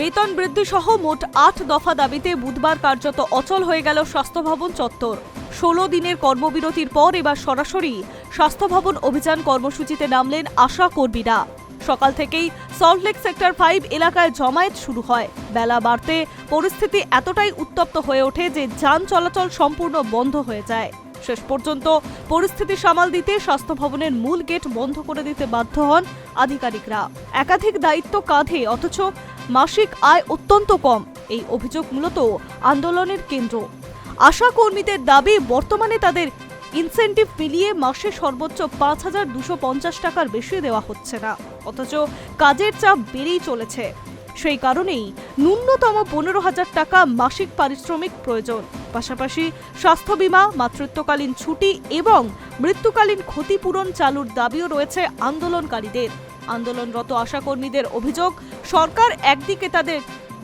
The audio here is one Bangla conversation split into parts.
বেতন বৃদ্ধি সহ মোট আট দফা দাবিতে বুধবার কার্যত অচল হয়ে গেল স্বাস্থ্য ভবন চত্বর। ষোলো দিনের কর্মবিরতির পর এবার সরাসরি স্বাস্থ্য ভবন অভিযান কর্মসূচিতে নামলেন আশা কর্মীরা। সকাল থেকেই সল্টলেক সেক্টর ফাইভ এলাকায় জমায়েত শুরু হয়। বেলা বাড়তে পরিস্থিতি এতটাই উত্তপ্ত হয়ে ওঠে যে যান চলাচল সম্পূর্ণ বন্ধ হয়ে যায়। শেষ পর্যন্ত পরিস্থিতি সামাল দিতে স্বাস্থ্য ভবনের মূল গেট বন্ধ করে দিতে বাধ্য হন আধিকারিকরা। একাধিক দায়িত্ব কাঁধে, অথচ মাসিক আয় অত্যন্ত কম, এই অভিযোগ মূলত আন্দোলনের কেন্দ্র। আশা কর্মীদের দাবি, বর্তমানে তাদের ইনসেন্টিভ মিলিয়ে মাসে সর্বোচ্চ পাঁচ হাজার দুশো পঞ্চাশ টাকার বেশি দেওয়া হচ্ছে না। অথচ কাজের চাপ বেড়েই চলেছে। সেই কারণেই ন্যূনতম পনেরো হাজার টাকা মাসিক পারিশ্রমিক প্রয়োজন। পাশাপাশি স্বাস্থ্য বীমা, মাতৃত্বকালীন ছুটি এবং মৃত্যুকালীন ক্ষতিপূরণ চালুর দাবিও রয়েছে আন্দোলনকারীদের। আন্দোলনরত আশাকর্মীদের অভিযোগ, সরকার একদিকে তাদের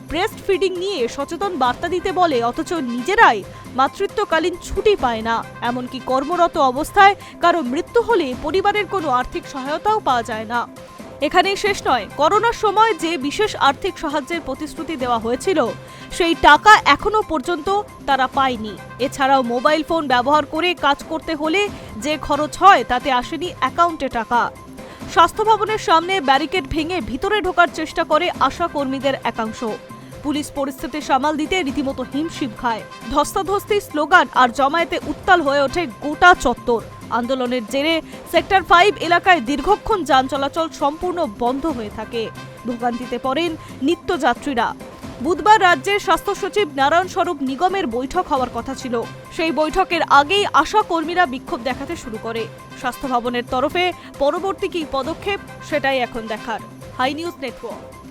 ব্রেস্ট ফিডিং নিয়ে সচেতন বার্তা দিতে বলে, অথচ নিজেরাই মাতৃত্বকালীন ছুটি পায় না। এমনকি কর্মরত অবস্থায় কারও মৃত্যু হলে পরিবারের কোনো আর্থিক সহায়তাও পাওয়া যায় না। এখানেই শেষ নয়। করোনার সময় যে বিশেষ আর্থিক সাহায্যের প্রতিশ্রুতি দেওয়া হয়েছিল, সেই টাকা এখনও পর্যন্ত তারা পায়নি। এছাড়াও মোবাইল ফোন ব্যবহার করে কাজ করতে হলে যে খরচ হয়, তাতে আসেনি অ্যাকাউন্টে টাকা। স্বাস্থ্য ভবনের সামনে ব্যারিকেড ভেঙে ভিতরে ঢোকার চেষ্টা করে আশা কর্মীদের একাংশ। পুলিশ পরিস্থিতি সামাল দিতে রীতিমতো হিমশিম খায়। ধস্তাধস্তি স্লোগান আর জমায়েতে উত্তাল হয়ে ওঠে গোটা চত্বর। আন্দোলনের জেরে সেক্টর ফাইভ এলাকায় দীর্ঘক্ষণ যান চলাচল সম্পূর্ণ বন্ধ হয়ে থাকে। ভোগান্তিতে পড়েন নিত্যযাত্রীরা। বুধবার রাজ্যের স্বাস্থ্য সচিব নারায়ণ স্বরূপ নিগমের বৈঠক হওয়ার কথা ছিল। সেই বৈঠকের আগেই আশা কর্মীরা বিক্ষোভ দেখাতে শুরু করে। স্বাস্থ্য ভবনের তরফে পরবর্তী কী পদক্ষেপ সেটাই এখন দেখার। Hi news network.